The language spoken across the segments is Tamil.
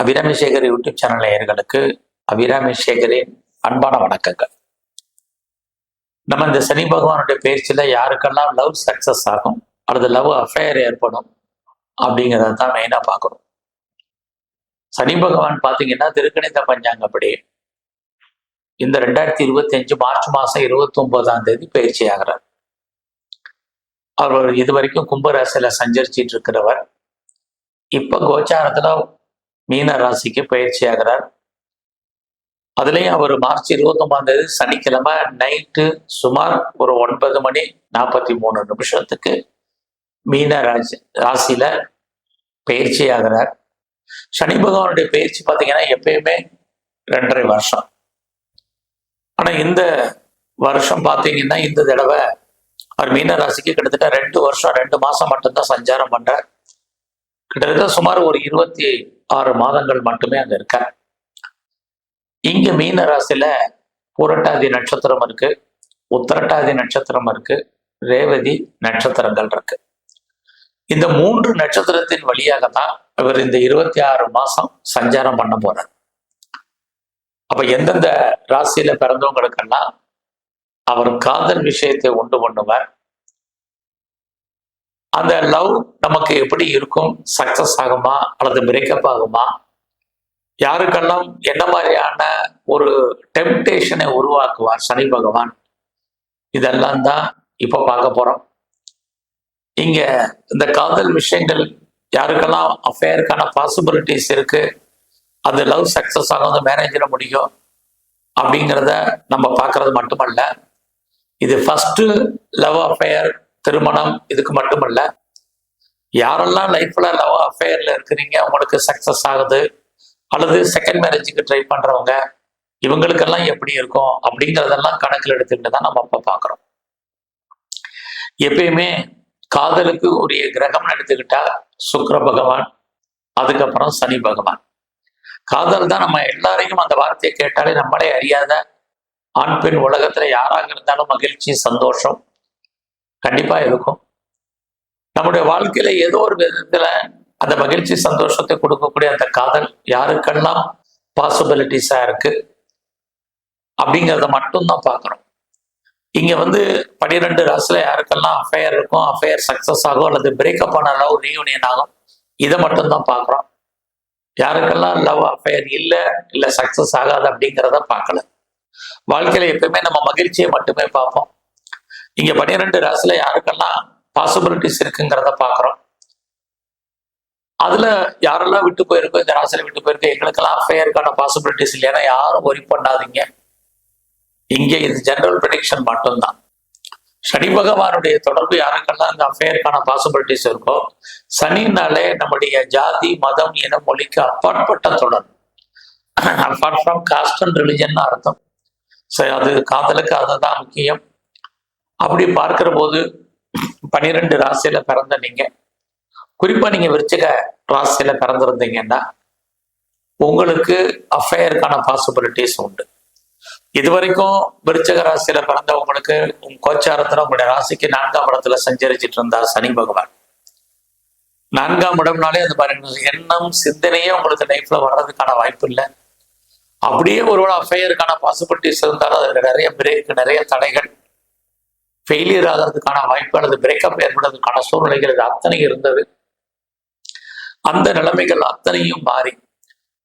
அபிராமி சேகர் யூடியூப் சேனல் நேயர்களுக்கு அபிராமி சேகரின் அன்பான வணக்கங்கள். நம்ம இந்த சனி பகவானுடைய பயிற்சியில யாருக்கெல்லாம் லவ் சக்சஸ் ஆகும் அல்லது லவ் அஃபேர் ஏற்படும் அப்படிங்கிறத தான் மெயினாக பார்க்கணும். சனி பகவான் பார்த்தீங்கன்னா திருக்கணித பஞ்சாங்கப்படி இந்த ரெண்டாயிரத்தி இருபத்தி அஞ்சு மார்ச் மாதம் இருபத்தி ஒன்பதாம் தேதி பயிற்சி ஆகிறார். அவர் இது வரைக்கும் கும்பராசியில் சஞ்சரிச்சிட்டு இருக்கிறவர். இப்போ கோச்சாரத்தில் மீன ராசிக்கு பயிற்சி ஆகிறார். அதுலேயும் அவர் மார்ச் இருபத்தி ஒன்பதாம் தேதி சனிக்கிழமை நைட்டு சுமார் ஒரு ஒன்பது மணி நாற்பத்தி மூணு நிமிஷத்துக்கு மீன ராசி ராசியில பயிற்சி ஆகிறார். சனி பகவானுடைய பயிற்சி பார்த்தீங்கன்னா எப்பயுமே ரெண்டரை வருஷம். ஆனால் இந்த வருஷம் பார்த்தீங்கன்னா இந்த தடவை அவர் மீன ராசிக்கு கிட்டத்தட்ட ரெண்டு வருஷம் ரெண்டு மாசம் மட்டும்தான் சஞ்சாரம் பண்றார். கிட்டத்தட்ட சுமார் ஒரு இருபத்தி ஆறு மாதங்கள் மட்டுமே அங்க இருக்கார் இங்க மீன ராசியில பூரட்டாதி நட்சத்திரம் இருக்கு உத்தரட்டாதி நட்சத்திரம் இருக்கு ரேவதி நட்சத்திரங்கள் இருக்கு. இந்த மூன்று நட்சத்திரத்தின் வழியாக தான் இவர் இந்த இருபத்தி ஆறு மாசம் சஞ்சாரம் பண்ண போறார். அப்ப எந்தெந்த ராசியில பிறந்தவங்களுக்கெல்லாம் அவர் காதல் விஷயத்தை உண்டு பண்ணுவார் அந்த லவ் நமக்கு எப்படி இருக்கும்? சக்சஸ் ஆகுமா? அல்லது பிரேக்கப் ஆகுமா? யாருக்கெல்லாம் என்ன மாதிரியான ஒரு டெம்டேஷனை உருவாக்குவார் சனி பகவான்? இதெல்லாம் தான் இப்போ பார்க்க போகிறோம் இங்கே இந்த காதல் விஷயங்கள் யாருக்கெல்லாம் அஃபேருக்கான பாசிபிலிட்டிஸ் இருக்கு? அது லவ் சக்சஸ் ஆகும் அந்த மேனேஜிட முடியும்? அப்படிங்கிறத நம்ம பார்க்கறது மட்டுமல்ல. இது ஃபஸ்ட்டு லவ் அஃபேர் திருமணம் இதுக்கு மட்டுமல்ல யாரெல்லாம் லைஃப்ல லவ் அஃபேர்ல இருக்கிறீங்க உங்களுக்கு சக்சஸ் ஆகுது அல்லது செகண்ட் மேரேஜுக்கு ட்ரை பண்றவங்க இவங்களுக்கெல்லாம் எப்படி இருக்கும் அப்படிங்கிறதெல்லாம் கணக்கில் எடுத்துக்கிட்டு தான் நம்ம அப்ப பார்க்குறோம். எப்பயுமே காதலுக்கு உரிய கிரகம் எடுத்துக்கிட்டா சுக்கர பகவான் அதுக்கப்புறம் சனி பகவான். காதல் தான் நம்ம எல்லாரையும் அந்த வார்த்தையை கேட்டாலே நம்மளே அறியாத ஆண் பெண் உலகத்துல யாராக இருந்தாலும் மகிழ்ச்சி சந்தோஷம் கண்டிப்பா இருக்கும். நம்முடைய வாழ்க்கையில ஏதோ ஒரு விதத்துல அந்த மகிழ்ச்சி சந்தோஷத்தை கொடுக்கக்கூடிய அந்த காதல் யாருக்கெல்லாம் பாசிபிலிட்டிஸா இருக்கு? அப்படிங்கிறத மட்டும்தான் பார்க்குறோம் இங்க வந்து பனிரெண்டு ராசில யாருக்கெல்லாம் அஃபேர் இருக்கும் அஃபேர் சக்சஸ் ஆகும் அல்லது பிரேக்கப் ஆன லவ் ரீயூனியன் ஆகும் இதை மட்டும்தான் பார்க்குறோம் யாருக்கெல்லாம் லவ் அஃபேர் இல்லை இல்லை சக்சஸ் ஆகாது அப்படிங்கிறத பார்க்கல. வாழ்க்கையில எப்பயுமே நம்ம மகிழ்ச்சியை மட்டுமே பார்ப்போம். இங்க பன்னிரெண்டு ராசில யாருக்கெல்லாம் பாசிபிலிட்டிஸ் இருக்குங்கிறத பாக்குறோம். அதுல யாரெல்லாம் விட்டு போயிருக்கோ இந்த ராசியில விட்டு போயிருக்கோ எங்களுக்கெல்லாம் அஃபேருக்கான பாசிபிலிட்டிஸ் இல்லைன்னா யாரும் ஒரி பண்ணாதீங்க. இங்க இது ஜெனரல் ப்ரெடிக்ஷன் மட்டும்தான். சனி பகவானுடைய தொடர்பு யாருக்கெல்லாம் இந்த அஃபேருக்கான பாசிபிலிட்டிஸ் இருக்கோ சனினாலே நம்முடைய ஜாதி மதம் இன மொழிக்கு அப்பாற்பட்ட தொடர்பு. Apart from caste and religion அர்த்தம். ஸோ அது காதலுக்கு அதுதான் முக்கியம். அப்படி பார்க்கிற போது பனிரெண்டு ராசியில பிறந்த நீங்க. குறிப்பா நீங்க விருச்சிக ராசியில பிறந்திருந்தீங்கன்னா உங்களுக்கு அஃபையருக்கான பாசிபிலிட்டிஸ் உண்டு. இது வரைக்கும் விருச்சக ராசியில பிறந்தவங்களுக்கு உங்க கோச்சாரத்துல உங்களுடைய ராசிக்கு நான்காம் இடத்துல சஞ்சரிச்சிட்டு இருந்தார் சனி பகவான். நான்காம் இடம்னாலே அது பாருங்க எண்ணம் சிந்தனையே உங்களுக்கு லைஃப்ல வர்றதுக்கான வாய்ப்பு இல்லை. அப்படியே ஒருவேளை அஃபையருக்கான பாசிபிலிட்டிஸ் இருந்தாலும் அதுல நிறைய பிரேக் நிறைய தடைகள் ஃபெயிலியர் ஆகிறதுக்கான வாய்ப்பு அல்லது பிரேக்கப் ஏற்படுறதுக்கான சூழ்நிலைகள் இது அத்தனை இருந்தது. அந்த நிலைமைகள் அத்தனையும் மாறி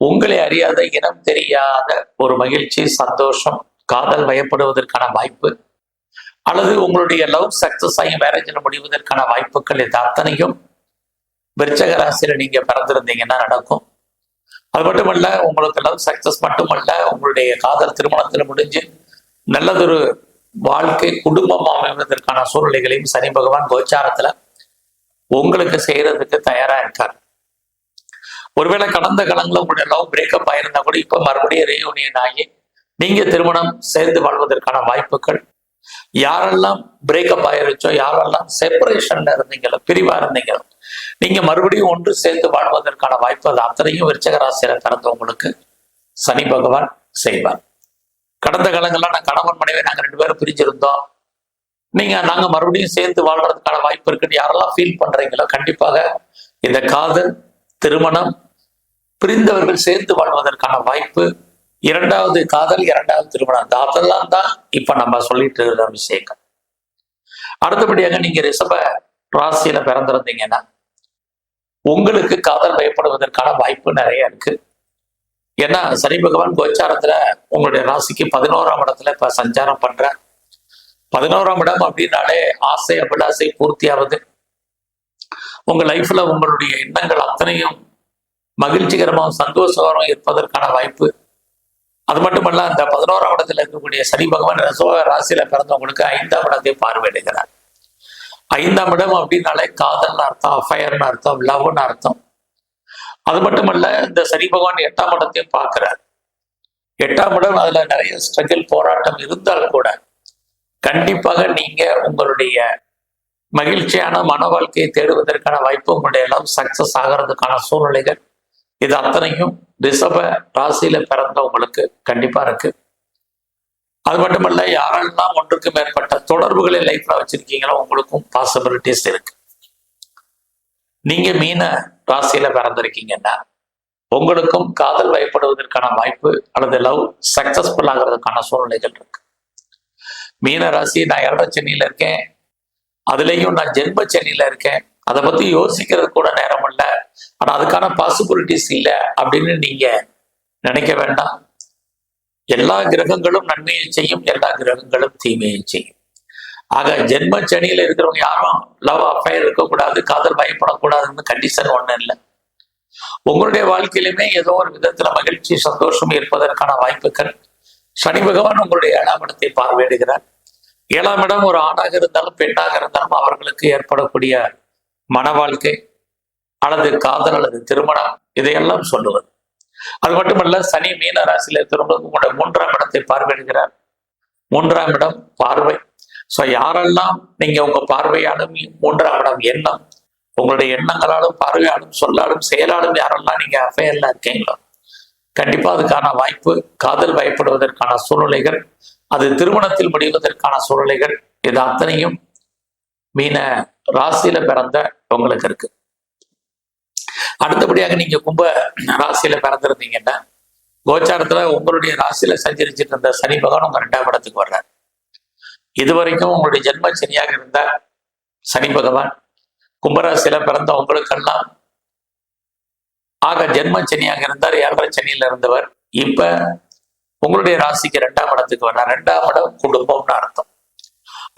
உங்களை அறியாத இனம் தெரியாத ஒரு மகிழ்ச்சி சந்தோஷம் காதல் வயப்படுவதற்கான வாய்ப்பு அல்லது உங்களுடைய லவ் சக்சஸ் ஆகி மேரேஜில் முடிவதற்கான வாய்ப்புகள் இது அத்தனையும் விருச்சக ராசியில் நீங்க பிறந்திருந்தீங்கன்னா நடக்கும். அது மட்டுமல்ல உங்களுக்கு லவ் சக்சஸ் மட்டுமல்ல உங்களுடைய காதல் திருமணத்தில் முடிஞ்சு நல்லதொரு வாழ்க்கை குடும்பம் அமைவதற்கான சூழ்நிலைகளையும் சனி பகவான் கோச்சாரத்துல உங்களுக்கு செய்யறதுக்கு தயாரா இருக்கார். ஒருவேளை கடந்த காலங்களில் உங்களுடைய லவ் பிரேக்கப் ஆயிருந்தா கூட இப்ப மறுபடியும் ரீயூனியன் ஆகி நீங்க திருமணம் சேர்ந்து வாழ்வதற்கான வாய்ப்புகள் யாரெல்லாம் பிரேக்கப் ஆயிருச்சோ யாரெல்லாம் செப்பரேஷன்ல இருந்தீங்களோ பிரிவா இருந்தீங்களோ நீங்க மறுபடியும் ஒன்று சேர்ந்து வாழ்வதற்கான வாய்ப்பு அது அத்தனையும் விருச்சக ராசியில உங்களுக்கு சனி பகவான் செய்வார். கடந்த காலங்கள்ல நான் கணவன் மனைவி நாங்க ரெண்டு பேரும் பிரிஞ்சிருந்தோம். நீங்க நாங்க மறுபடியும் சேர்ந்து வாழ்றதுக்கான வாய்ப்பு இருக்குன்னு யாரெல்லாம் ஃபீல் பண்றீங்களோ கண்டிப்பாக இந்த காதல் திருமணம் பிரிந்தவர்கள் சேர்ந்து வாழ்வதற்கான வாய்ப்பு இரண்டாவது காதல் இரண்டாவது திருமணம் அந்த அதெல்லாம் தான் இப்ப நம்ம சொல்லிட்டு இருக்கிற விஷயங்கள். அடுத்தபடியாக நீங்க ரிஷப ராசியில பிறந்திருந்தீங்கன்னா உங்களுக்கு காதல் பயப்படுவதற்கான வாய்ப்பு நிறைய இருக்கு. ஏன்னா சனி பகவான் கோச்சாரத்துல உங்களுடைய ராசிக்கு பதினோராம் இடத்துல இப்ப சஞ்சாரம் பண்ற பதினோராம் இடம் அப்படின்னாலே ஆசை அபிலாசை பூர்த்தியாவது உங்க லைஃப்ல உங்களுடைய எண்ணங்கள் அத்தனையும் மகிழ்ச்சிகரமாகவும் சந்தோஷகரமாக இருப்பதற்கான வாய்ப்பு. அது மட்டுமல்ல அந்த பதினோராம் இடத்துல இருக்கக்கூடிய சனி பகவான் ரசோக ராசியில பிறந்தவங்களுக்கு ஐந்தாம் இடத்தை பார்வையிடுகிறார். ஐந்தாம் இடம் அப்படின்னாலே காதல்னு அர்த்தம் அஃபயர்னு அர்த்தம் லவ்னு அர்த்தம். அது மட்டுமல்ல இந்த சனி பகவான் எட்டாம் இடத்தையும் பார்க்கிறார். எட்டாம் இடம் அதுல நிறைய ஸ்ட்ரகிள் போராட்டம் இருந்தால் கூட கண்டிப்பாக நீங்க உங்களுடைய மகிழ்ச்சியான மன வாழ்க்கையை தேடுவதற்கான வாய்ப்பு உங்களுடைய எல்லாம் சக்சஸ் ஆகிறதுக்கான சூழ்நிலைகள். இது அத்தனையும் ரிஷப ராசியில பிறந்தவங்களுக்கு கண்டிப்பா இருக்கு. அது மட்டுமல்ல யாரெல்லாம் ஒன்றுக்கு மேற்பட்ட தொடர்புகளை லைஃப்ல வச்சிருக்கீங்களோ உங்களுக்கும் பாசிபிலிட்டிஸ் இருக்கு. நீங்க மீன ராசியில பிறந்திருக்கீங்கன்னா உங்களுக்கும் காதல் வயப்படுவதற்கான வாய்ப்பு அல்லது லவ் சக்சஸ்ஃபுல் ஆகிறதுக்கான சூழ்நிலைகள் இருக்கு. மீன ராசி நான் இரட சென்னையில இருக்கேன். அதுலேயும் நான் ஜென்ம சென்னையில இருக்கேன். அதை பத்தி யோசிக்கிறது கூட நேரம் இல்லை. ஆனா அதுக்கான பாசிபிலிட்டிஸ் இல்லை அப்படின்னு நீங்க நினைக்க வேண்டாம். எல்லா கிரகங்களும் நன்மையை செய்யும் எல்லா கிரகங்களும் தீமையை செய்யும். ஆக ஜென்ம சனியில இருக்கிறவங்க யாரும் லவ் அஃபயர் இருக்கக்கூடாது காதல் பயப்படக்கூடாதுன்னு கண்டிஷன் ஒன்றும் இல்லை. உங்களுடைய வாழ்க்கையிலுமே ஏதோ ஒரு விதத்துல மகிழ்ச்சி சந்தோஷம் இருப்பதற்கான வாய்ப்புகள். சனி பகவான் உங்களுடைய ஏழாம் இடத்தை பார்வையிடுகிறார். ஏழாம் இடம் ஒரு ஆணாக இருந்தாலும் பெண்ணாக இருந்தாலும் அவர்களுக்கு ஏற்படக்கூடிய மன வாழ்க்கை அல்லது காதல் அல்லது திருமணம் இதையெல்லாம் சொல்லுவது. அது மட்டுமல்ல சனி மீன ராசியில திரும்பவும் உங்களுடைய மூன்றாம் இடத்தை பார்வையிடுகிறார். மூன்றாம் இடம் பார்வை. ஸோ யாரெல்லாம் நீங்க உங்க பார்வையாலும் மூன்றாம் இடம் எண்ணம் உங்களுடைய எண்ணங்களாலும் பார்வையாலும் சொல்லாலும் செயலாலும் யாரெல்லாம் நீங்க அஃபையர்ல இருக்கீங்களோ கண்டிப்பா அதுக்கான வாய்ப்பு காதல் பயப்படுவதற்கான சூழ்நிலைகள் அது திருமணத்தில் முடிவதற்கான சூழ்நிலைகள் இது அத்தனையும் மீன ராசியில பிறந்த உங்களுக்கு இருக்கு. அடுத்தபடியாக நீங்க கும்ப ராசியில பிறந்திருந்தீங்கன்னா கோச்சாரத்துல உங்களுடைய ராசியில சஞ்சரிச்சிட்டு இருந்த சனி பகவான் உங்க ரெண்டாம் இடத்துக்கு வர்றாரு. இதுவரைக்கும் உங்களுடைய ஜென்ம சனியாக இருந்த சனி பகவான் கும்பராசியில பிறந்த உங்களுக்கெல்லாம் ஆக ஜென்ம சனியாக இருந்தார் ஏழரை சனியில இருந்தவர். இப்ப உங்களுடைய ராசிக்கு ரெண்டாம் இடத்துக்கு வர்றார். ரெண்டாம் இடம் குடும்பம்னு அர்த்தம்.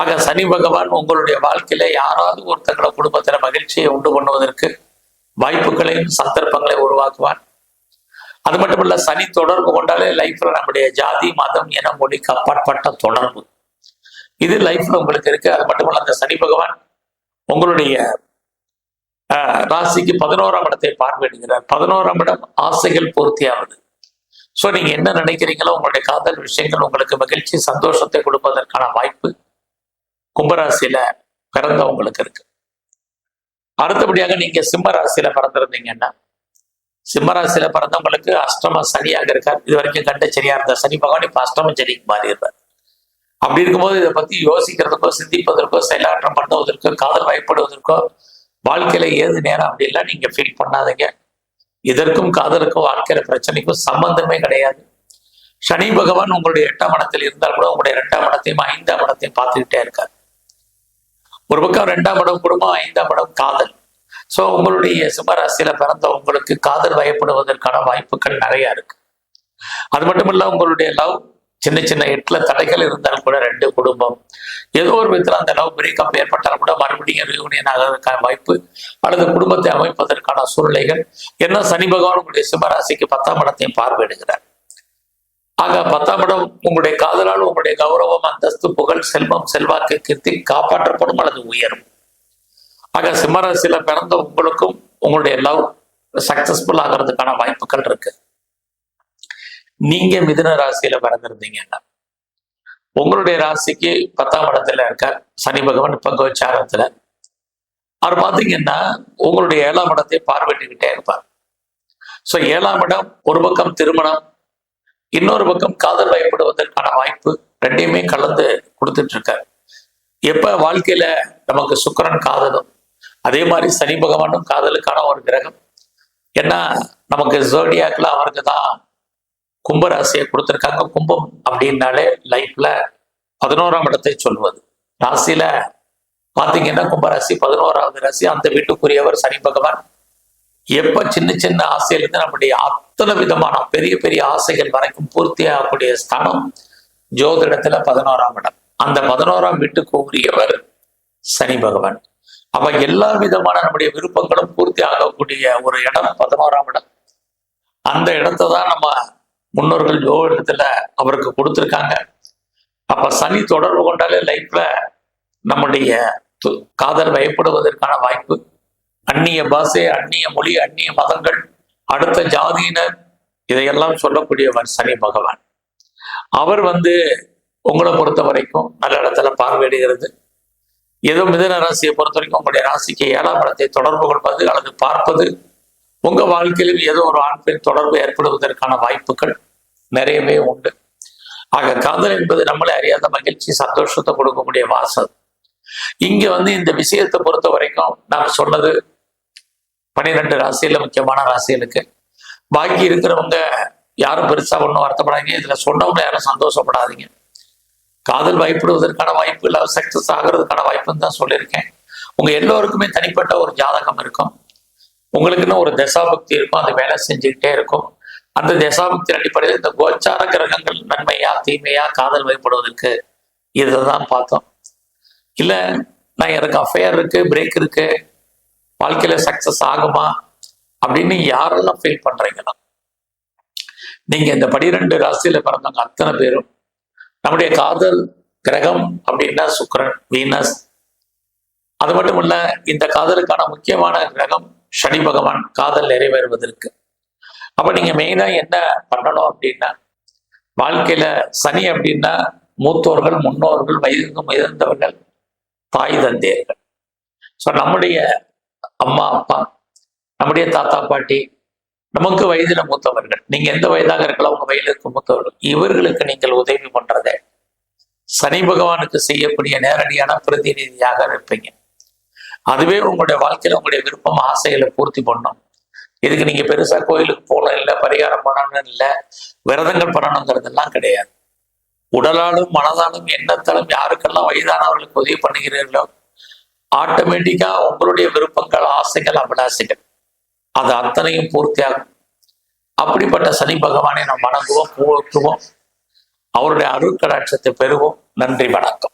ஆக சனி பகவான் உங்களுடைய வாழ்க்கையில யாராவது ஒருத்தங்கள குடும்பத்துல மகிழ்ச்சியை உண்டு பண்ணுவதற்கு வாய்ப்புகளையும் சந்தர்ப்பங்களை உருவாக்குவார். அது மட்டுமல்ல சனி தொடர்பு கொண்டாலே லைஃப்ல நம்முடைய ஜாதி மதம் என மொழிக்கு அப்பாற்பட்ட தொடர்பு. இது லைஃப்ல உங்களுக்கு இருக்கு. அது மட்டுமல்ல அந்த சனி பகவான் உங்களுடைய ஆஹ், ராசிக்கு பதினோராம் இடத்தை பார்வையிடுகிறார். பதினோராம் இடம் ஆசைகள் பூர்த்தியாவது. ஸோ நீங்க என்ன நினைக்கிறீங்களோ உங்களுடைய காதல் விஷயங்கள் உங்களுக்கு மகிழ்ச்சி சந்தோஷத்தை கொடுப்பதற்கான வாய்ப்பு கும்பராசியில பிறந்தவங்களுக்கு இருக்கு. அடுத்தபடியாக நீங்க சிம்ம ராசியில பிறந்திருந்தீங்கன்னா சிம்மராசியில பிறந்தவங்களுக்கு அஷ்டம சனியாக இருக்கார். இது வரைக்கும் கண்ட சரியா இருந்த? சனி பகவான் இப்ப அஷ்டம சனிக்கு மாறிடுறார். அப்படி இருக்கும்போது இதை பத்தி யோசிக்கிறதுக்கோ சிந்திப்பதற்கோ செயலாற்றம் பண்ணுவதற்கோ காதல் வயப்படுவதற்கோ வாழ்க்கையில ஏது நேரம் அப்படிலாம் நீங்க ஃபீல் பண்ணாதீங்க. இதற்கும் காதலுக்கும் வாழ்க்கையில பிரச்சனைக்கும் சம்பந்தமே கிடையாது. சனி பகவான் உங்களுடைய எட்டாம் இடத்தில் இருந்தால் கூட உங்களுடைய ரெண்டாம் இடத்தையும் ஐந்தாம் இடத்தையும் பார்த்துக்கிட்டே இருக்கார். ஒரு பக்கம் ரெண்டாம் இடம் குடும்பம் ஐந்தாம் இடம் காதல். ஸோ உங்களுடைய சிம்மராசியில பிறந்த உங்களுக்கு காதல் வயப்படுவதற்கான வாய்ப்புகள் நிறைய இருக்கு. அது மட்டும் இல்ல உங்களுடைய லவ் சின்ன சின்ன எட்டுல தடைகள் இருந்தாலும் கூட ரெண்டு குடும்பம். ஏதோ ஒரு விதத்தில் அந்த லவ் பிரேக்கப் ஏற்பட்டாலும் கூட மறுபடியும் ரியூனியன் ஆகிறதுக்கான வாய்ப்பு அல்லது குடும்பத்தை அமைப்பதற்கான சூழ்நிலைகள். என்ன சனி பகவான் உங்களுடைய சிம்மராசிக்கு பத்தாம் இடத்தையும் பார்வையிடுகிறார். ஆக பத்தாம் இடம் உங்களுடைய காதலால் உங்களுடைய கௌரவம் அந்தஸ்து புகழ் செல்வம் செல்வாக்கு கீர்த்தி காப்பாற்றப்படும் அல்லது உயரும். ஆக சிம்மராசியில பிறந்த உங்களுக்கும் உங்களுடைய லவ் சக்சஸ்ஃபுல் ஆகிறதுக்கான வாய்ப்புகள் இருக்கு. நீங்க மிதுன ராசியில பிறந்திருந்தீங்கன்னா உங்களுடைய ராசிக்கு பத்தாம் இடத்துல இருக்கார். சனி பகவான் பங்குச்சாரத்துல அவர் பார்த்தீங்கன்னா உங்களுடைய ஏழாம் இடத்தை பார்வையிட்டுக்கிட்டே இருப்பார். சோ ஏழாம் இடம் ஒரு பக்கம் திருமணம் இன்னொரு பக்கம் காதல் வயப்படுவதற்கான வாய்ப்பு ரெண்டையுமே கலந்து கொடுத்துட்டு இருக்கார் எப்ப வாழ்க்கையில நமக்கு சுக்கரன் காதலும் அதே மாதிரி சனி பகவானும் காதலுக்கான ஒரு கிரகம். ஏன்னா நமக்கு ஜோடியாக்கில் அவருக்கு தான் கும்பராசியை கொடுத்துருக்காங்க. கும்பம் அப்படின்னாலே லைஃப்ல பதினோராம் இடத்தை சொல்வது. ராசியில பாத்தீங்கன்னா கும்பராசி பதினோராவது ராசி. அந்த வீட்டுக்குரியவர் சனி பகவான். எப்ப சின்ன சின்ன ஆசையிலிருந்து நம்முடைய அத்தனை விதமான பெரிய பெரிய ஆசைகள் வரைக்கும் பூர்த்தியாகக்கூடிய ஸ்தானம் ஜோதிடத்துல பதினோராம் இடம். அந்த பதினோராம் வீட்டுக்கு உரியவர் சனி பகவான். அப்ப எல்லா விதமான நம்முடைய விருப்பங்களும் பூர்த்தி ஆகக்கூடிய ஒரு இடம் பதினோராம் இடம். அந்த இடத்தை தான் நம்ம முன்னோர்கள் யோகத்துல அவருக்கு கொடுத்துருக்காங்க. அப்ப சனி தொடர்பு கொண்டாலே லைஃப்ல நம்முடைய காதல் வயப்படுவதற்கான வாய்ப்பு. அந்நிய பாஷை அந்நிய மொழி அந்நிய மதங்கள் அடுத்த ஜாதியினர் இதையெல்லாம் சொல்லக்கூடியவர் சனி பகவான். அவர் வந்து உங்களை பொறுத்த வரைக்கும் நல்ல இடத்துல பார்வையிடுகிறது. ஏதோ மிதன ராசியை பொறுத்த வரைக்கும் உங்களுடைய ராசிக்கு ஏழாம் இடத்தை தொடர்பு கொள்வது அல்லது பார்ப்பது உங்க வாழ்க்கையிலும் ஏதோ ஒரு ஆண் பெண் தொடர்பு ஏற்படுவதற்கான வாய்ப்புகள் நிறையவே உண்டு. ஆக காதல் என்பது நம்மளே அறியாத மகிழ்ச்சி சந்தோஷத்தை கொடுக்கக்கூடிய வாசல். இங்க வந்து இந்த விஷயத்தை பொறுத்த வரைக்கும் நான் சொன்னது பன்னிரெண்டு ராசியில முக்கியமான ராசிகளுக்கு. பாக்கி இருக்கிறவங்க யாரும் பெருசா ஒன்றும் வருத்தப்படாதீங்க. இதுல சொன்னவங்க யாரும் சந்தோஷப்படாதீங்க. காதல் வாய்ப்பிடுவதற்கான வாய்ப்பு இல்லை சக்சஸ் ஆகிறதுக்கான வாய்ப்புன்னு தான் சொல்லியிருக்கேன். உங்க எல்லோருக்குமே தனிப்பட்ட ஒரு ஜாதகம் இருக்கும். உங்களுக்குன்னு ஒரு தசாபக்தி இருக்கும் அது வேலை செஞ்சுக்கிட்டே இருக்கும். அந்த தசாபக்தி அடிப்படையில் இந்த கோச்சார கிரகங்கள் நன்மையா தீமையா காதல் வைப்படுவதற்கு இதை தான் பார்த்தோம். இல்ல நான் எனக்கு அஃபையர் இருக்கு பிரேக் இருக்கு வாழ்க்கையில சக்சஸ் ஆகுமா அப்படின்னு யாரெல்லாம் ஃபீல் பண்றீங்கன்னா நீங்க இந்த பனிரெண்டு ராசியில பிறந்தவங்க அத்தனை பேரும் நம்முடைய காதல் கிரகம் அப்படின்னா சுக்கரன் வீனஸ். அது மட்டும் இல்ல இந்த காதலுக்கான முக்கியமான கிரகம் சனி பகவான் காதல் நிறைவேறுவதற்கு. அப்ப நீங்க மெயினா என்ன பண்ணணும் அப்படின்னா வாழ்க்கையில சனி அப்படின்னா மூத்தோர்கள் முன்னோர்கள் வயதுக்கு முயர்ந்தவர்கள் தாய் தந்தையர்கள். ஸோ நம்முடைய அம்மா அப்பா நம்முடைய தாத்தா பாட்டி நமக்கு வயதுல மூத்தவர்கள் நீங்க எந்த வயதாக இருக்கலாம் உங்க வயதுக்கு மூத்தவர்கள் இவர்களுக்கு நீங்கள் உதவி பண்றதை சனி பகவானுக்கு செய்யக்கூடிய நேரடியான பிரதிநிதியாக இருப்பீங்க. அதுவே உங்களுடைய வாழ்க்கையில உங்களுடைய விருப்பம் ஆசைகளை பூர்த்தி பண்ணும். இதுக்கு நீங்க பெருசா கோயிலுக்கு போகலாம் இல்லை பரிகாரம் பண்ணணும் இல்லை விரதங்கள் பண்ணணுங்கிறதெல்லாம் கிடையாது. உடலாலும் மனதாலும் எண்ணத்தாலும் யாருக்கெல்லாம் வயதானவர்களுக்கு உதவி பண்ணுகிறீர்களோ ஆட்டோமேட்டிக்கா உங்களுடைய விருப்பங்கள் ஆசைகள் அபிலாசைகள் அது அத்தனையும் பூர்த்தியாகும். அப்படிப்பட்ட சனி பகவானை நாம் வணங்குவோம் போற்றுவோம் அவருடைய அருட்கடாட்சத்தை பெறுவோம். நன்றி வணக்கம்.